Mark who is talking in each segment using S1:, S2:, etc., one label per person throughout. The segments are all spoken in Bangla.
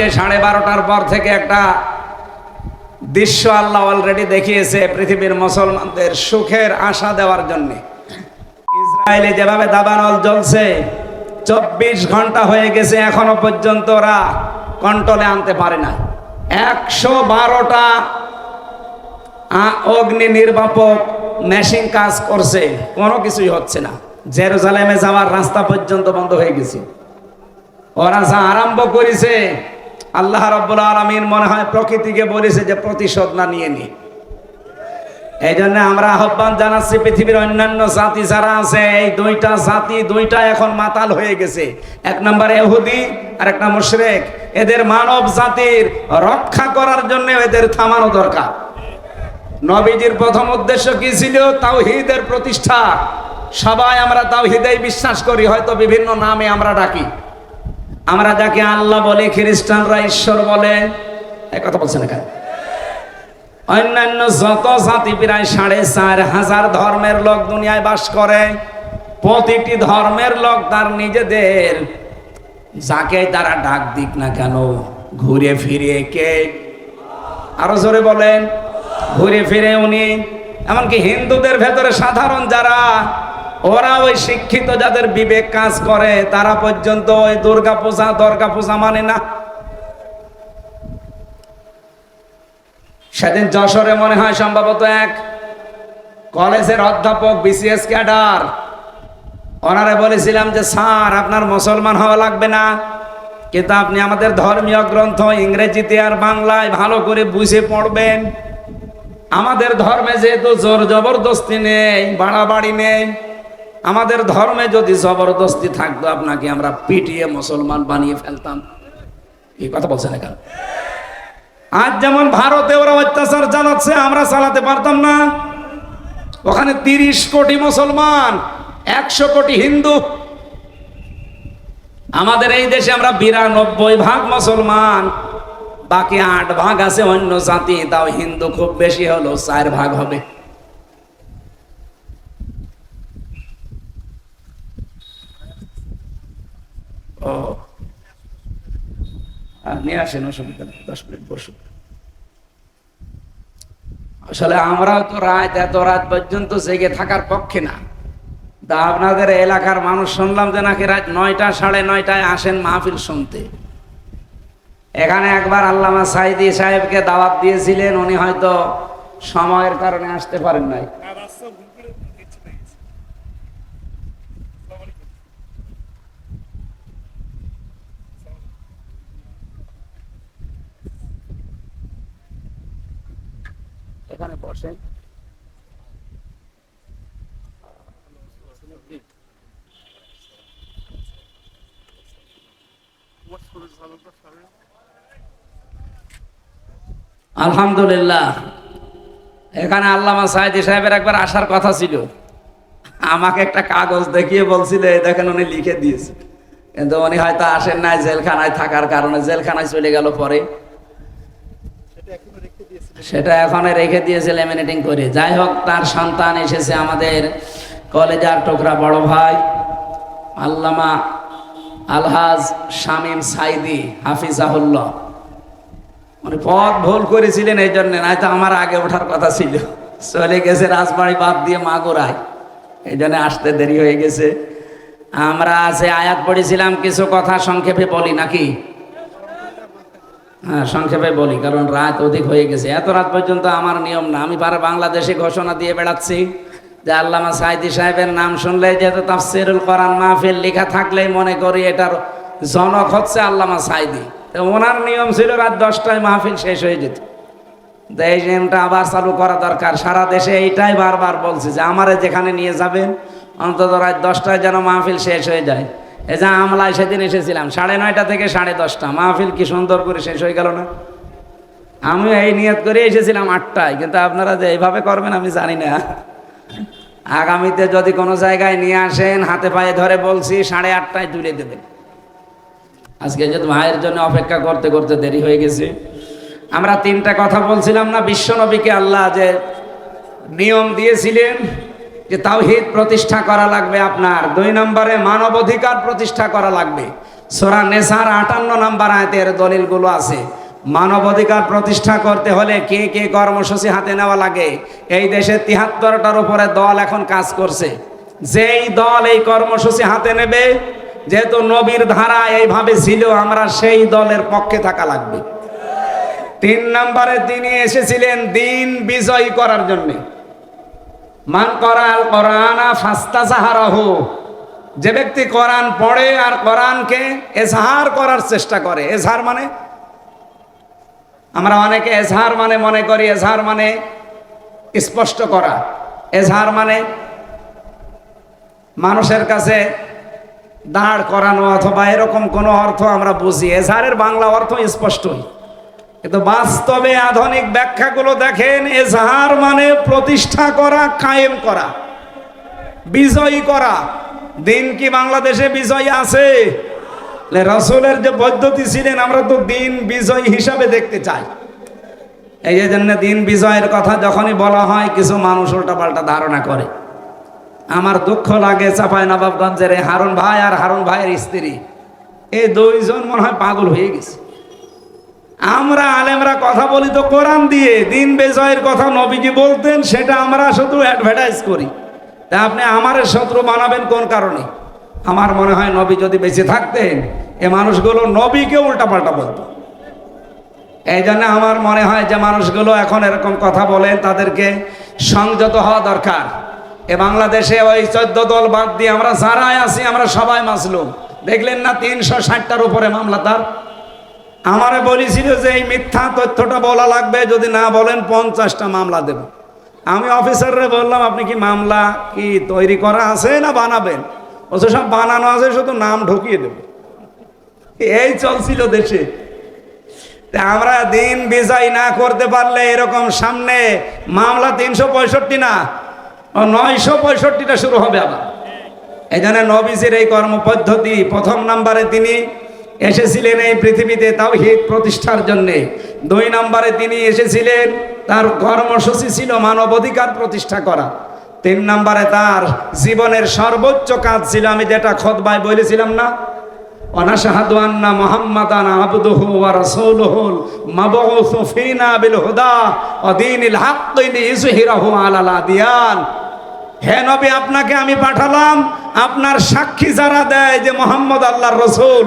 S1: আজকে সাড়ে বারোটার পর থেকে একটা দৃশ্য আল্লাহ অলরেডি দেখিয়েছে পৃথিবীর মুসলমানদের সুখের আশা দেওয়ার জন্য। ইসরায়েলে যেভাবে দাবানল জ্বলছে, চব্বিশ ঘণ্টা হয়ে গেছে, এখনও পর্যন্ত ওরা কন্ট্রোলে আনতে পারে না একশো বারোটা অগ্নি নির্বাপক মেশিন কাজ করছে, কোনো কিছুই হচ্ছে না। জেরুজালেমে যাওয়ার রাস্তা পর্যন্ত বন্ধ হয়ে গেছে। ওরা যা আরম্ভ করেছে আল্লাহ রব্বুল আলমিন মনে হয় প্রকৃতিকে বলেছে যে প্রতিশোধ না নিয়ে নি। এই জন্য আমরা আহ্বান জানাচ্ছি পৃথিবীর অন্যান্য জাতি যারা আছে, এই দুইটা জাতি, দুইটা এখন মাতাল হয়ে গেছে। এক নম্বর এহুদি আর একটা মুশরেক। এদের মানব জাতির রক্ষা করার জন্য এদের থামানো দরকার। নবীজির প্রথম উদ্দেশ্য কি ছিল? তাওহিদের প্রতিষ্ঠা। সবাই আমরা তাওহিদেই বিশ্বাস করি, হয়তো বিভিন্ন নামে আমরা ডাকি। আমরা যাকে আল্লাহ বলে, খ্রিস্টানরা ঈশ্বর বলে, এই কথা বলছেন এখানে। অন্যান্য যত জাতি প্রায় সাড়ে চার হাজার ধর্মের লোক দুনিয়ায় বাস করে, প্রতিটি ধর্মের লোক তার নিজেদের যাকে তারা ডাক দিক না কেন, ঘুরে ফিরে কে? আরও জোরে বলেন, ঘুরে ফিরে উনি। এমনকি হিন্দুদের ভেতরে সাধারণ যারা ওরা ওই শিক্ষিত যাদের বিবেক কাজ করে, তারা পর্যন্ত ওই দুর্গা পূজা দর্গা পূজা মানে না। সেদিন যশোরে মনে হয় সম্ভবত এক কলেজের অধ্যাপক, বিসিএস ক্যাডার, ওনারে বলেছিলাম যে, স্যার, আপনার মুসলমান হওয়া লাগবে না। কিন্তু আপনি আমাদের ধর্মীয় গ্রন্থ, ইংরেজিতে আর বাংলায় ভালো করে বুঝে পড়বেন। আমাদের ধর্মে যেহেতু জোর জবরদস্তি নেই, বাড়াবাড়ি নেই আমাদের ধর্মে যদি জবরদস্তি থাকতো, আপনাকে আমরা পিটিয়ে মুসলমান বানিয়ে ফেলতাম। এই কথা বলছেন এখানে? আজ যেমন ভারতে ওরা অত্যাচার চালাচ্ছে আমরা চালাতে পারতাম না। ওখানে তিরিশ কোটি মুসলমান, একশো কোটি হিন্দু। আমাদের এই দেশে আমরা বিরানব্বই ভাগ মুসলমান, বাকি আট ভাগ আছে অন্য জাতি, তাও হিন্দু খুব বেশি হলো চার ভাগ হবে। ও। নিয়ে আসেন অসুবিধা নেই, দশ মিনিট বসুন। আসলে আমরাও তো রাত এত রাত পর্যন্ত জেগে থাকার পক্ষে না। তা আপনাদের এলাকার মানুষ শুনলাম যে নাকি রাত নয়টা, সাড়ে নয়টায় আসেন মাহফিল শুনতে। এখানে একবার আল্লামা সাইদি সাহেবকে দাওয়াত দিয়েছিলেন, উনি হয়তো সময়ের কারণে আসতে পারেন নাই। এখানে বসেন। আলহামদুলিল্লাহ। এখানে আল্লামা সাইদি সাহেবের একবার আসার কথা ছিল। আমাকে একটা কাগজ দেখিয়ে বলছিল, এই দেখেন উনি লিখে দিয়েছে। কিন্তু উনি হয়তো আসেন নাই জেলখানায় থাকার কারণে। জেলখানায় চলে গেল পরে। সেটা এখন রেখে দিয়েছে লেমিনেটিং করে। যাই হোক, তার সন্তান এসেছে আমাদের কলেজার টুকরা বড় ভাই, আল্লামা আলহাজ শামীম সাইদি হাফিজাহুল্লাহ। মানে পথ ভুল করেছিলেন এই জন্য, নয়তো আমার আগে ওঠার কথা ছিল। চলে গেছে রাজবাড়ি বাদ দিয়ে মাগুরায়। এই জন্য আসতে দেরি হয়ে গেছে। আমরা আছে আয়াত পড়েছিলাম, কিছু কথা সংক্ষেপে বলি নাকি? হ্যাঁ সংক্ষেপে বলি, কারণ রাত অধিক হয়ে গেছে। এত রাত পর্যন্ত আমার নিয়ম না, আমি পারে বাংলাদেশে ঘোষণা দিয়ে বেড়াচ্ছি যে আল্লামা সাইদি সাহেবের নাম শুনলে যেহেতু তাফসিরুল কোরআন মাহফিল লেখা থাকলেই মনে করি এটার জনক হচ্ছে আল্লামা সাইদি। তো ওনার নিয়ম ছিল রাত দশটায় মাহফিল শেষ হয়ে যেত। তো এই নিয়মটা আবার চালু করা দরকার। সারা দেশে এইটাই বারবার বলছে যে আমারে যেখানে নিয়ে যাবেন, অন্তত রাত দশটায় যেন মাহফিল শেষ হয়ে যায়। এই যে আমলায় সেদিন এসেছিলাম, সাড়ে নয়টা থেকে সাড়ে দশটা। মাহফিল কি সুন্দর করে শেষ হয়ে গেল না? আমি এই নিয়ত করে এসেছিলাম আটটায়, কিন্তু আপনারা যে এইভাবে করবেন আমি জানি না। আগামীতে যদি কোনো জায়গায় নিয়ে আসেন, হাতে পায়ে ধরে বলছি, সাড়ে আটটায় তুলে দেবেন। আজকে যদি ভাইয়ের জন্য অপেক্ষা করতে করতে দেরি হয়ে গেছে। আমরা তিনটা কথা বলছিলাম না, বিশ্বনবীকে আল্লাহ যে নিয়ম দিয়েছিলেন যে তাওহিদ প্রতিষ্ঠা করা লাগবে আপনার। দুই নম্বরে মানবাধিকার প্রতিষ্ঠা করা লাগবে। সোরা নেসার আটান্ন নম্বর আয়তের দলিলগুলো আছে। মানবাধিকার প্রতিষ্ঠা করতে হলে কে কে কর্মসূচি হাতে নেওয়া লাগে? এই দেশে তিহাত্তরটার উপরে দল এখন কাজ করছে। যেই দল এই কর্মসূচি হাতে নেবে, যেহেতু নবীর ধারা এইভাবে ছিল, আমরা সেই দলের পক্ষে থাকা লাগবে। তিন নম্বরে তিনি এসেছিলেন দিন বিজয়ী করার জন্যে। মান করাল কোরআনা ফাস্তা সাহারাহু যে ব্যক্তি কোরআন পড়ে আর কোরআনকে এজহার করার চেষ্টা করে, এজহার মানে? আমরা অনেকে এজহার মানে মনে করি, এজহার মানে স্পষ্ট করা। এজহার মানে মানুষের কাছে দাঁড় করানো অথবা এরকম কোনো অর্থ আমরা বুঝি। এজহারের বাংলা অর্থ স্পষ্টই কিন্তু বাস্তবে আধুনিক ব্যাখ্যাগুলো দেখেন, এজহার মানে প্রতিষ্ঠা করা, কায়েম করা, বিজয়ী করা। দিন কি বাংলাদেশে বিজয় আছে? রসুলের যে পদ্ধতি ছিলেন, আমরা তো দিন বিজয় হিসাবে দেখতে চাই। এই জন্য দিন বিজয়ের কথা যখনই বলা হয়, কিছু মানুষ উল্টাপাল্টা ধারণা করে। আমার দুঃখ লাগে চাপাই নবাবগঞ্জের হারুন ভাই আর হারুন ভাইয়ের স্ত্রী। এই দুইজন মনে হয় পাগল হয়ে গেছে। আমরা আলেমরা কথা বলি তো কোরআন দিয়ে, দিন বেজয়ের কথা নবীজি বলতেন, সেটা আমরা শুধু অ্যাডভার্টাইজ করি। তা আপনি আমার শত্রু বানাবেন কোন কারণে? আমার মনে হয় নবী যদি বেঁচে থাকতেন, এ মানুষগুলো নবীকে উল্টাপাল্টা বলতো। এই জন্য আমার মনে হয় যে মানুষগুলো এখন এরকম কথা বলেন, তাদেরকে সংযত হওয়া দরকার। এ বাংলাদেশে ওই চোদ্দ দল বাদ দিয়ে আমরা যারাই আছি, আমরা সবাই মাসলুম দেখলেন না তিনশো ষাটটার উপরে মামলা তার? আমারে বলেছিল যে এই মিথ্যা তথ্যটা বলা লাগবে, যদি না বলেন পঞ্চাশটা মামলা দেব। আমি অফিসাররে বললাম, আপনি কি মামলা কি তৈরি করা আছে না বানাবেন? অথচ সব বানানো আছে, শুধু নাম ঢুকিয়ে দেব। এই চলছিল দেশে। আমরা দিন বিজয় না করতে পারলে এরকম সামনে মামলা তিনশো পঁয়ষট্টি না নয়শো পঁয়ষট্টিটা শুরু হবে আবার। এই জন্য নবীজির এই কর্মপদ্ধতি প্রথম নাম্বারে তিনি এসেছিলেন এই পৃথিবীতে তাও হিত প্রতিষ্ঠার জন্যে। দুই নম্বরে তিনি এসেছিলেন, তার কর্মসূচি ছিল মানবাধিকার প্রতিষ্ঠা করা। তিন নম্বরে তার জীবনের সর্বোচ্চ কাজ ছিল, আমি যেটা খতবায় বলেছিলাম না আপনাকে আমি পাঠালাম, আপনার সাক্ষী যারা দেয় যে মোহাম্মদ আল্লাহর রসুল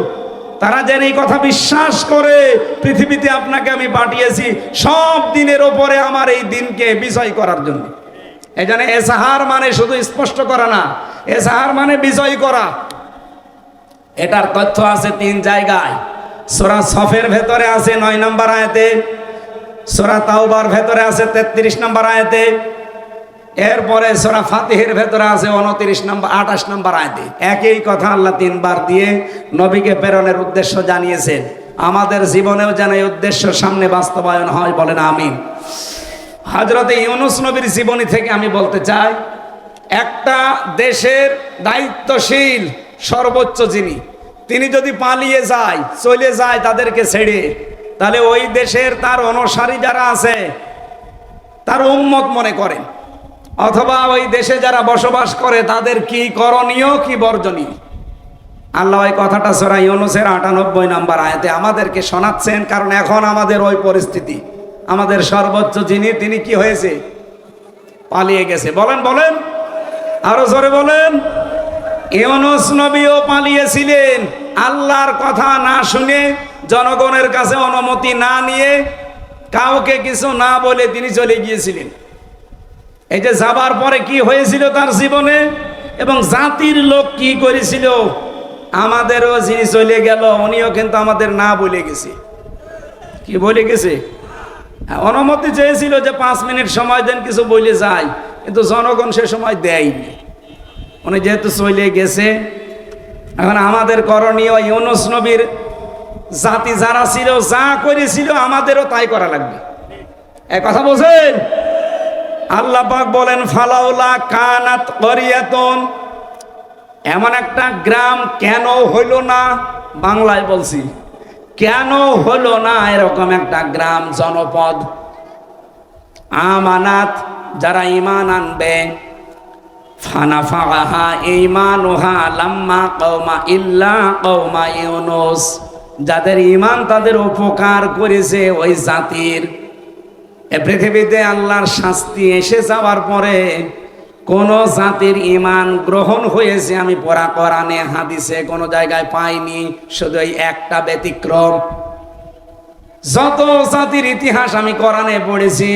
S1: তারা যেন এই কথা বিশ্বাস করে, পৃথিবীতে আপনাকে আমি পাঠিয়েছি সব দিনের ওপরে আমার এই দিনকে বিজয় করার জন্য। এই জন্য এসাহার মানে শুধু স্পষ্ট করা না, এসাহার মানে বিজয় করা। এটার তথ্য আছে তিন জায়গায়। সোরা সফের ভেতরে আছে নয় নম্বর আয়াতে, সোরা তাওবার ভেতরে আছে তেত্রিশ নম্বর আয়াতে এরপরে সোরা ফাতিহের ভেতরে আছে উনত্রিশ নম্বর, আঠাশ নম্বর আয়তে। একই কথা আল্লাহ তিনবার দিয়ে নবীকে প্রেরণের উদ্দেশ্য জানিয়েছেন। আমাদের জীবনেও যেন এই উদ্দেশ্য সামনে বাস্তবায়ন হয় বলেন আমিন। হজরতে ইউনুস নবীর জীবনী থেকে আমি বলতে চাই, একটা দেশের দায়িত্বশীল সর্বোচ্চ যিনি, তিনি যদি পালিয়ে যায়, চলে যায় তাদেরকে ছেড়ে, তাহলে ওই দেশের তার অনুসারী যারা আছে, তার উম্মত মনে করেন। অথবা ওই দেশে যারা বসবাস করে, তাদের কি করণীয়, কি বর্জনীয়? আল্লাহ ওই কথাটা সরা ইউনুসের আটানব্বই নাম্বার আয়াতে আমাদেরকে শোনাচ্ছেন, কারণ এখন আমাদের ওই পরিস্থিতি। আমাদের সর্বোচ্চ যিনি, তিনি কি হয়েছে? পালিয়ে গেছে। বলেন বলেন। আরও জোরে বলেন। ইউনুস নবীও পালিয়েছিলেন। আল্লাহর কথা না শুনে জনগণের কাছে অনুমতি না নিয়ে কাউকে কিছু না বলে তিনি চলে গিয়েছিলেন। এই যে যাবার পরে কি হয়েছিল তার জীবনে? এবং জাতির লোক কি করেছিল? আমাদেরও যিনি চলে গেল, উনিও কিন্তু আমাদের না বলে গেছে। কি বলে গেছে? অনুমতি চেয়েছিল যে পাঁচ মিনিট সময় দেন, কিছু বলে যায়। কিন্তু জনগণ সে সময় দেয়নি। উনি যেহেতু চলে গেছে, এখন আমাদের করণীয় ইউনুস নবীর জাতি যারা ছিল, যা করেছিল, আমাদেরও তাই করা লাগবে। এক কথা বলছেন? আল্লাহ পাক বলেন, ফালাউলা কানাত করিয়াতন। এমন একটা গ্রাম কেন হইল না? বাংলায় বলছি, কেন হলো না? এরকম একটা গ্রাম জনপদ। আমানাত, যারা ইমান আনবে ফানাফাহা ঈমানুহা লাম্মা কওমা ইল্লা কওমা ইউনুস। যাদের ঈমান তাদের উপকার করেছে ওই জাতির পৃথিবীতে আল্লাহর শাস্তি এসে যাওয়ার পরে কোন জাতির ইমান গ্রহণ হয়েছে আমি পড়া কোরআনে, হাদিসে কোনো জায়গায় পাইনি, শুধু এই একটা ব্যতিক্রম। যত জাতির ইতিহাস আমি কোরআনে পড়েছি,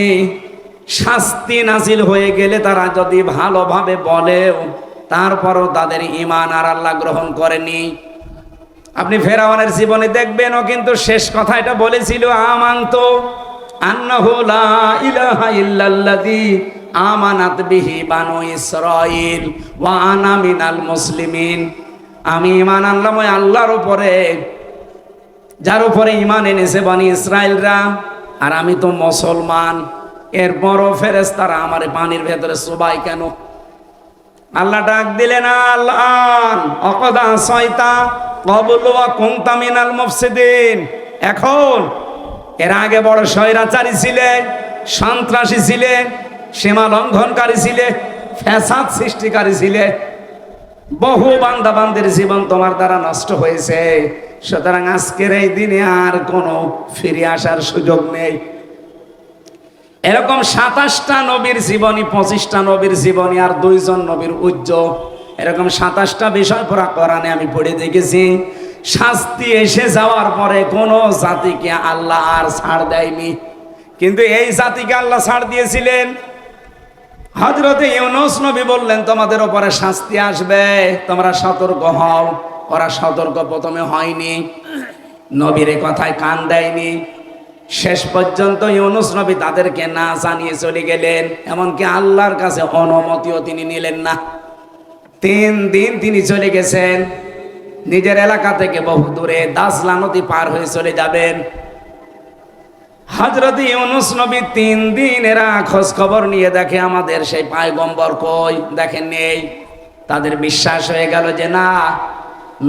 S1: শাস্তি নাজিল হয়ে গেলে তারা যদি ভালোভাবে বলেও, তারপরও তাদের ইমান আর আল্লাহ গ্রহণ করেনি। আপনি ফেরাওয়ানের জীবনে দেখবেন ও কিন্তু শেষ কথা এটা বলেছিল, আমান্ত আন্নাহু লা ইলাহা ইল্লাল্লাযী আমানাত বিহি বানু ইসরাঈল ওয়া আনা মিনাল মুসলিমিন। আমি ঈমান আনলাম ওই আল্লাহর উপরে, যার উপরে ইমান এনেছে বানি ইসরায়েলরা আর আমি তো মুসলমান। এরপরও ফেরেস্তারা আমার পানির ভেতরে সবাই কেন? আল্লাহ ডাক দিলেন, আল্লাহ, অকদা সয়তা কবলুয়া কুমতামিনাল মুফসিদিন। এখন এর আগে বড় স্বৈরাচারী ছিলে, সন্ত্রাসী ছিলে, সীমা লঙ্ঘনকারী ছিলে, ফ্যাসাদ সৃষ্টিকারী ছিলে। বহু বান্দাবান্দের জীবন তোমার দ্বারা নষ্ট হয়েছে। সুতরাং আজকের এই দিনে আর কোনো ফিরে আসার সুযোগ নেই। এরকম সাতাশটা নবীর জীবনী, পঁচিশটা নবীর জীবনী আর দুইজন নবীর উজ্জ্বল এরকম সাতাশটা বিষয় পড়া কোরআনে আমি পড়ে দেখেছি। শাস্তি এসে যাওয়ার পরে কোনো জাতিকে আল্লাহ আর ছাড় দেয়নি। কিন্তু এই জাতিকে আল্লাহ ছাড় দিয়েছিলেন। হজরতে ইউনুস নবী বললেন, তোমাদের ওপরে শাস্তি আসবে, তোমরা সতর্ক হও। ওরা সতর্ক প্রথমে হয়নি। নবীর কথায় কান দেয়নি। শেষ পর্যন্ত ইউনুস নবী তাদেরকে না জানিয়ে চলে গেলেন, এমনকি আল্লাহর কাছে অনুমতিও তিনি নিলেন না। তিন দিন তিনি চলে গেছেন। নিজের এলাকা থেকে বহু দূরে দাসলা নদী পার হয়ে চলে যাবেন। হজরত ইউনুস নবী তিন দিন এরা খোঁজ খবর নিয়ে দেখে, আমাদের সেই পায়গম্বর কই? দেখেন নেই। তাদের বিশ্বাস হয়ে গেল যে, না,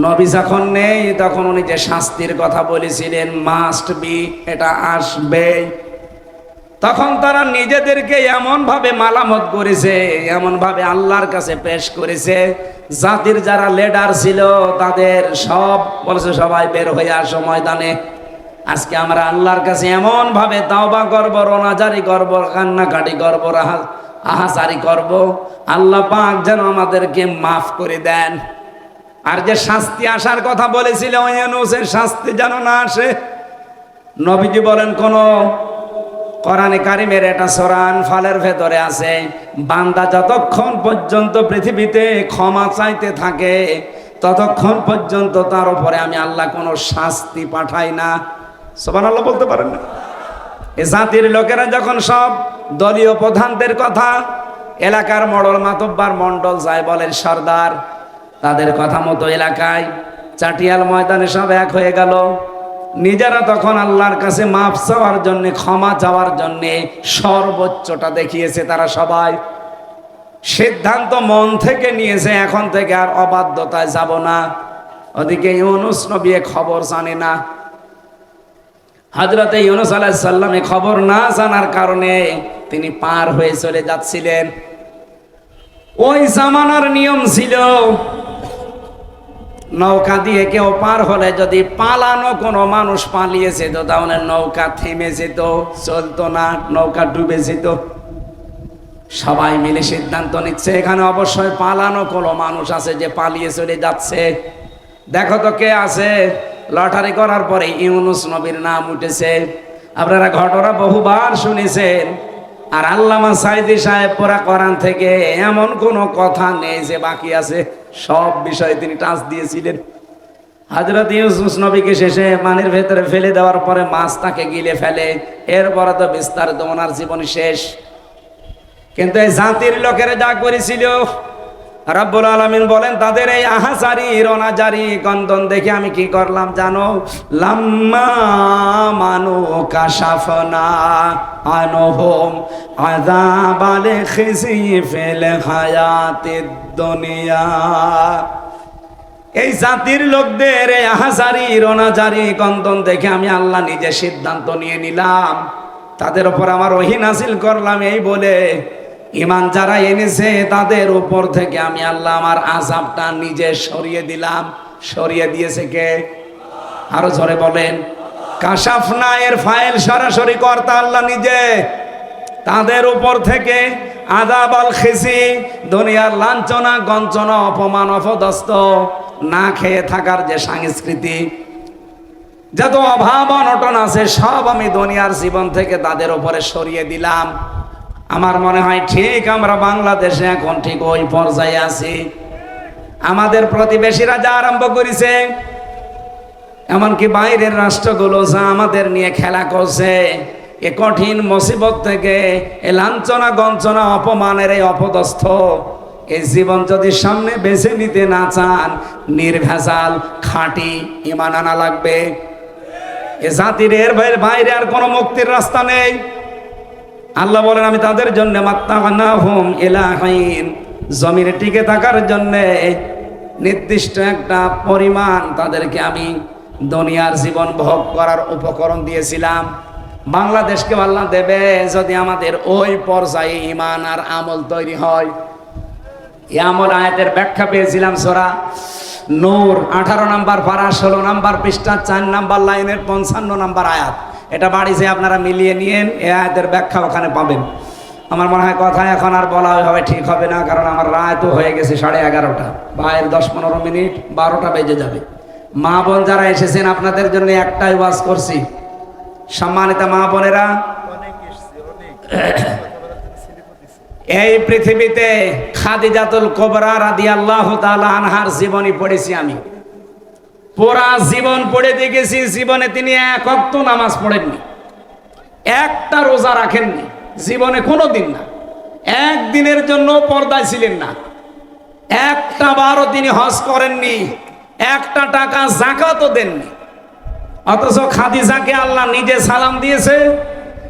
S1: নবী যখন নেই, তখন উনি যে শাস্তির কথা বলেছিলেন, মাস্ট বি, এটা আসবে তখন তারা নিজেদেরকে এমন ভাবে মালামত করেছে এমন ভাবে আল্লাহর কাছে পেশ করেছে, জাতির যারা লিডার ছিল তাদের সব বলেছে, সবাই বের হয়ে আসো ময়দানে। আজকে আমরা আল্লাহর কাছে এমন ভাবে তাওবা করব, রোনাজারি করব, কান্নাকাটি করব, রাহা- আহাজারি করব। আল্লাহ পাক যেন আমাদেরকে মাফ করে দেন। আর যে শাস্তি আসার কথা বলেছিল, ওই শাস্তি যেন না আসে। নবীজি বলেন, কোন কোরআনে কারিমের এটা সরান ফালের ভেতরে আছে, বান্দা যতক্ষণ পর্যন্ত পৃথিবীতে ক্ষমা চাইতে থাকে, ততক্ষণ পর্যন্ত তার উপরে আমি আল্লাহ কোনো শাস্তি পাঠাই না। সোবান আল্লাহ বলতে পারেন না। এ জাতির লোকেরা যখন সব দলীয় প্রধানদের কথা, এলাকার মডল মাতব্বার মণ্ডল যায় বলেন সর্দার, তাদের কথা মতো এলাকায় চাটিয়াল ময়দানে সব এক হয়ে গেল। নিজেরা তখন আল্লাহর কাছে মাফ চাওয়ার জন্য, ক্ষমা চাওয়ার জন্য সর্বোচ্চটা দেখিয়েছে তারা সবাই। সিদ্ধান্ত মন থেকে নিয়েছে, এখন থেকে আর অবাধ্যতায় যাব না। ওদিকে ইউনুস নবী খবর জানে না। হজরতে ইউনুস আলাহিসাল্লামে খবর না জানার কারণে তিনি পার হয়ে চলে যাচ্ছিলেন। ওই জামানার নিয়ম ছিল নৌকা দিয়ে কেউ পার হলে যদি পালানো কোনো মানুষ পালিয়ে যেত, তাহলে নৌকা থেমে যেত, চলতো না, নৌকা ডুবে যেত। সবাই মিলে সিদ্ধান্ত নিচ্ছে, এখানে অবশ্যই পালানো কোনো মানুষ আছে যে পালিয়ে চলে যাচ্ছে। দেখো তো কে আছে। লটারি করার পরে ইউনুস নবীর নাম উঠেছে। আপনারা ঘটনা বহুবার শুনেছেন। আর আল্লামা সাইদি সাহেব পোড়া করান থেকে এমন কোনো কথা নেই যে বাকি আছে। সব বিষয়ে তিনি টাচ দিয়েছিলেন। হাজরত ইউসুস নবীকে শেষে মানের ভেতরে ফেলে দেওয়ার পরে মাছ তাকে গিলে ফেলে। এরপরে তো বিস্তারিত ওনার জীবন শেষ। কিন্তু এই জাতির লোকেরা যা করেছিল রব্বুল আলমিন বলেন, তাদের এই আহাজারি, রনাজারি কন্দন দেখে আমি কি করলাম জানো? লাম্মা মানু কাশাফনা আনহম আযাবালে খিজি ফিল হায়াতিদ দুনিয়া। এই জাতির লোকদের এই আহাজারি, রনাজারি কন্দন দেখে আমি আল্লাহ নিজে সিদ্ধান্ত নিয়ে নিলাম। তাদের ওপর আমার ওহি নাসিল করলাম, এই বলে ইমান যারা এনেছে, তাদের উপর থেকে আমি আল্লাহ আমার আজাবটা নিজে সরিয়ে দিলাম। সরিয়ে দিয়েছে কে? আরও ঝরে বলেন। কাশাফনা এর ফাইল সরাসরি কর্তা আল্লাহ নিজে। তাদের উপর থেকে আদাব আল খেসি দুনিয়ার লাঞ্ছনা, গঞ্চনা, অপমান অপদস্ত না খেয়ে থাকার যে সংস্কৃতি, যত অভাব অনটন আছে, সব আমি দুনিয়ার জীবন থেকে তাদের উপরে সরিয়ে দিলাম। আমার মনে হয় ঠিক আমরা বাংলাদেশে এখন ঠিক ওই পর্যায়ে আছি। আমাদের প্রতিবেশীরা যা আরম্ভ করেছে, এমনকি বাইরের রাষ্ট্রগুলো যা আমাদের নিয়ে খেলা করছে, এ কঠিন মুসিবত থেকে এ লাঞ্ছনা গঞ্চনা অপমানের এই অপদস্থ, এই জীবন যদি সামনে বেছে নিতে না চান, নির্ভেজাল, খাঁটি ইমান আনা লাগবে। এ জাতির এর বাইরে বাইরে আর কোনো মুক্তির রাস্তা নেই। আল্লাহ বলেন, আমি তাদের জন্য ইলাহাইন। জমিনে টিকে থাকার জন্য নির্দিষ্ট একটা পরিমাণ তাদেরকে আমি দুনিয়ার জীবন ভোগ করার উপকরণ দিয়েছিলাম। বাংলাদেশকে আল্লাহ দেবে, যদি আমাদের ওই পর্যায়ে ইমান আর আমল তৈরি হয়। এই আমল আয়াতের ব্যাখ্যা পেয়েছিলাম সোরা নূর, আঠারো নাম্বার পারা, ষোলো নাম্বার পৃষ্ঠা, চার নাম্বার লাইনের পঞ্চান্ন নাম্বার আয়াত। এটা বাড়িতে আপনারা মিলিয়ে নিয়েন, এ আয়াতের ব্যাখ্যা ওখানে পাবেন। আমার মনে হয় কথা এখন আর বলা হবে, ঠিক হবে না, কারণ আমার রায় তো হয়ে গেছে সাড়ে এগারোটা। বাইরের দশ পনেরো মিনিট, বারোটা বেজে যাবে। মা বোন যারা এসেছেন, আপনাদের জন্য একটাই ওয়াজ করছি। সম্মানিত মা বোনেরা, এই পৃথিবীতে খাদিজাতুল কোবরা রাদি আল্লাহ আনহার জীবনী পড়েছি আমি। পুরা জীবন পড়ে দেখেছি, জীবনে তিনি এক অক্ত নামাজ পড়েননি। একটা রোজা রাখেননি, জীবনে কোনো দিন না। একদিনের জন্য পর্দায় ছিলেন না। একটা বারও তিনি হজ করেননি, একটা টাকা জাকাতও দেননি। অথচ খাদিজাকে আল্লাহ নিজে সালাম দিয়েছে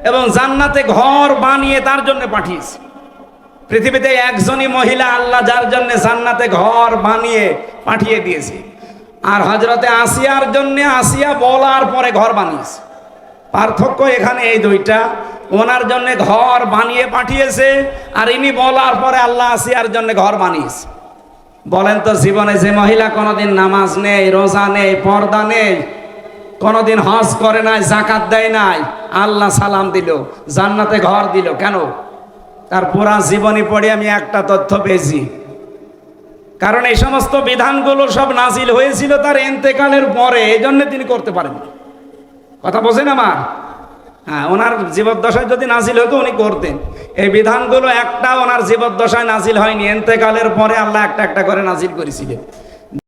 S1: এবং জান্নাতে ঘর বানিয়ে তার জন্য পাঠিয়েছে। পৃথিবীতে একজনই মহিলা আল্লাহ যার জন্য জান্নাতে ঘর বানিয়ে পাঠিয়ে দিয়েছে। আর হজরতে আসিয়ার জন্য আসিয়া বলার পরে ঘর বানিয়েছে। পার্থক্য এখানে এই দুইটা। ওনার জন্য ঘর বানিয়ে পাঠিয়েছে আর ইনি বলার পরে আল্লাহ আসিয়ার জন্য ঘর বানিয়েছে। বলেন তো জীবনে যে মহিলা কোনোদিন নামাজ নেই, রোজা নেই, পর্দা নেই, কোনোদিন হজ করে নাই জাকাত দেয় নাই, আল্লাহ সালাম দিল, জান্নাতে ঘর দিল কেন? তার পুরা জীবনী পড়ে আমি একটা তথ্য পেয়েছি। কারণ এই সমস্ত বিধানগুলো সব নাজিল হয়েছিল তার এন্তেকালের পরে, এই জন্য তিনি করতে পারেন কথা বোঝেন আমার? হ্যাঁ ওনার জীবদ্দশায় যদি নাজিল হতো, উনি করতেন। এই বিধানগুলো একটা ওনার জীবদ্দশায় নাজিল হয়নি, এন্তেকালের পরে আল্লাহ একটা একটা করে নাজিল করেছিলেন।